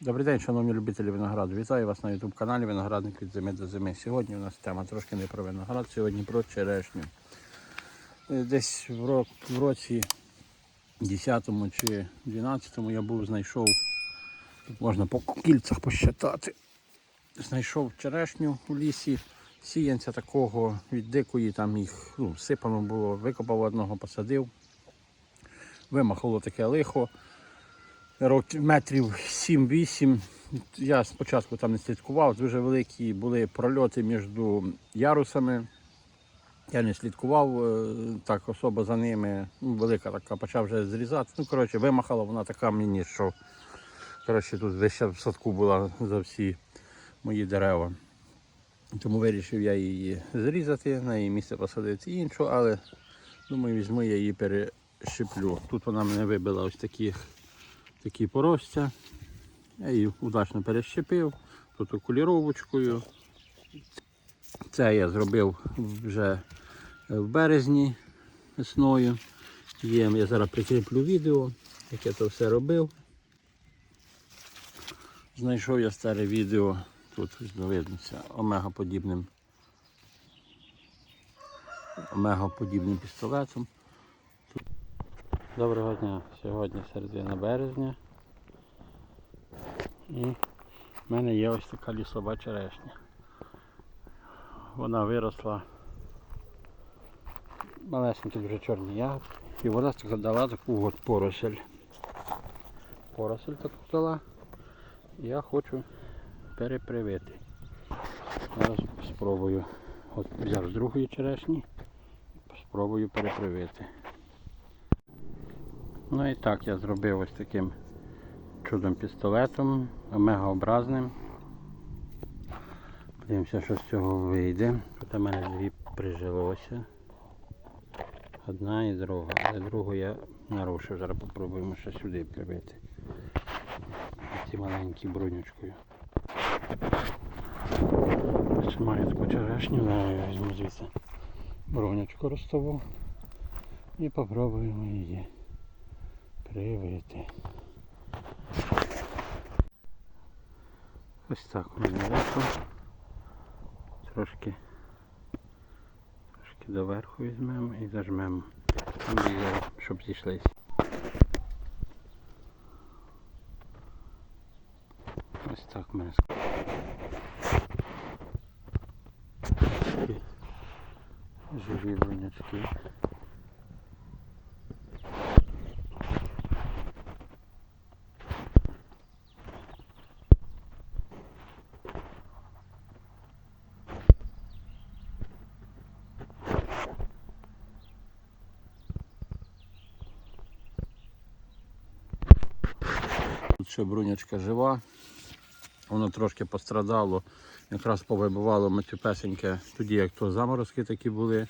Добрий день, шановні любителі винограду. Вітаю вас на YouTube каналі Виноградник від зими до зими. Сьогодні у нас тема трошки не про виноград, сьогодні про черешню. Е, Десь в, році 10 чи 12 я був знайшов, можна по кільцях посчитати. Знайшов черешню у лісі, сіянця такого від дикої, там їх ну, сипано було, викопав одного, посадив. Вимахало таке лихо років метрів 7-8. Я спочатку там не слідкував, дуже великі були прольоти між ярусами. Я не слідкував е, так особо за ними. Ну, велика така, почав вже зрізати. Ну, коротше, вимахала вона така мені, що коротше, тут час в садку була за всі мої дерева. Тому вирішив я її зрізати, на її місце посадити іншу, але думаю, візьму я її перещеплю. Тут вона мене вибила ось такі такі поросця. Я її удачно перещепив, тут окуліровочкою. Це я зробив вже в березні весною. Є, я зараз прикріплю відео, як я то все робив. Знайшов я старе відео, тут ось видно це омегаподібним омегаподібним пістолетом. Доброго дня. Сьогодні середина березня. І в мене є ось така лісова черешня. Вона виросла малесенькі дуже чорні ягодки. І вона дала таку от поросель. Поросель таку дала. Я хочу перепривити. Зараз спробую. От взяв з другої черешні. Спробую перепривити. Ну і так я зробив ось таким чудом пістолетом, омегаобразним. Подивимося, що з цього вийде. Тут у мене дві прижилося. Одна і друга. Але другу я нарушив. Зараз попробуємо ще сюди прибити. Ці маленькі брунючкою. Ось маю таку черешню, я візьму звідси брунючку ростову і попробуємо її привити. Ось так у мене вийшло. Трошки, трошки доверху візьмемо і зажмемо. Біля, щоб зійшлися. Ось так мене Живі бронячки. Ще брунячка жива. Воно трошки пострадало, якраз повибивало матюпесеньке, тоді як то заморозки такі були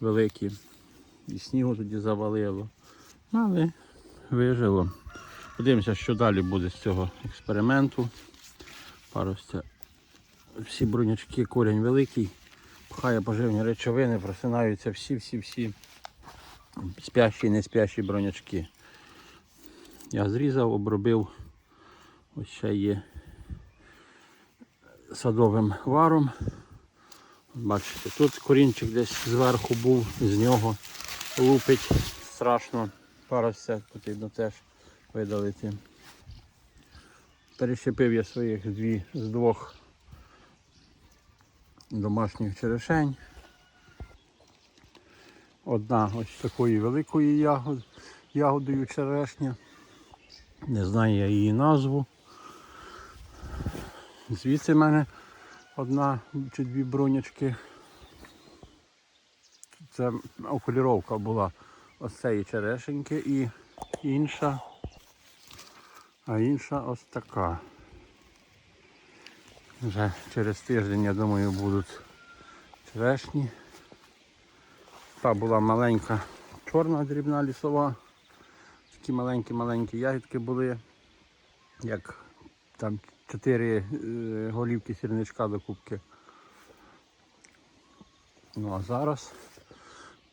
великі. І снігу тоді завалило. Але вижило. Подивимося, що далі буде з цього експерименту. Паростя. Всі брунячки, корінь великий, пхає поживні речовини, просинаються всі-всі-всі спящі і не спящі бронячки. Я зрізав, обробив. Ось ще є садовим варом. Бачите, тут корінчик десь зверху був, з нього лупить страшно. Паростя потрібно теж видалити. Перещепив я своїх дві з двох домашніх черешень. Одна ось такої великої ягод, ягодою черешня. Не знаю я її назву. Звідси в мене одна чи дві бронячки. Це окуліровка була ось цієї черешеньки і інша. А інша ось така. Вже через тиждень, я думаю, будуть черешні. Та була маленька чорна дрібна лісова. Такі маленькі-маленькі ягідки були, як там чотири е, голівки сірничка до кубки. Ну а зараз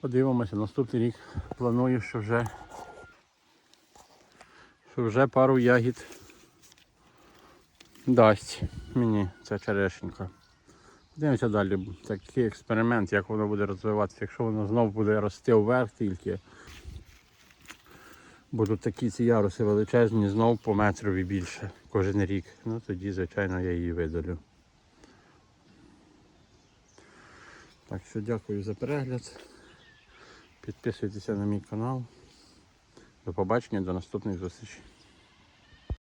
подивимося, наступний рік планую, що вже, що вже пару ягід дасть мені ця черешенька. Дивимося далі. Такий експеримент, як воно буде розвиватися. Якщо воно знову буде рости вверх тільки, будуть такі ці яруси величезні, знову по метрові більше кожен рік. Ну тоді, звичайно, я її видалю. Так що дякую за перегляд. Підписуйтеся на мій канал. До побачення, до наступних зустрічей.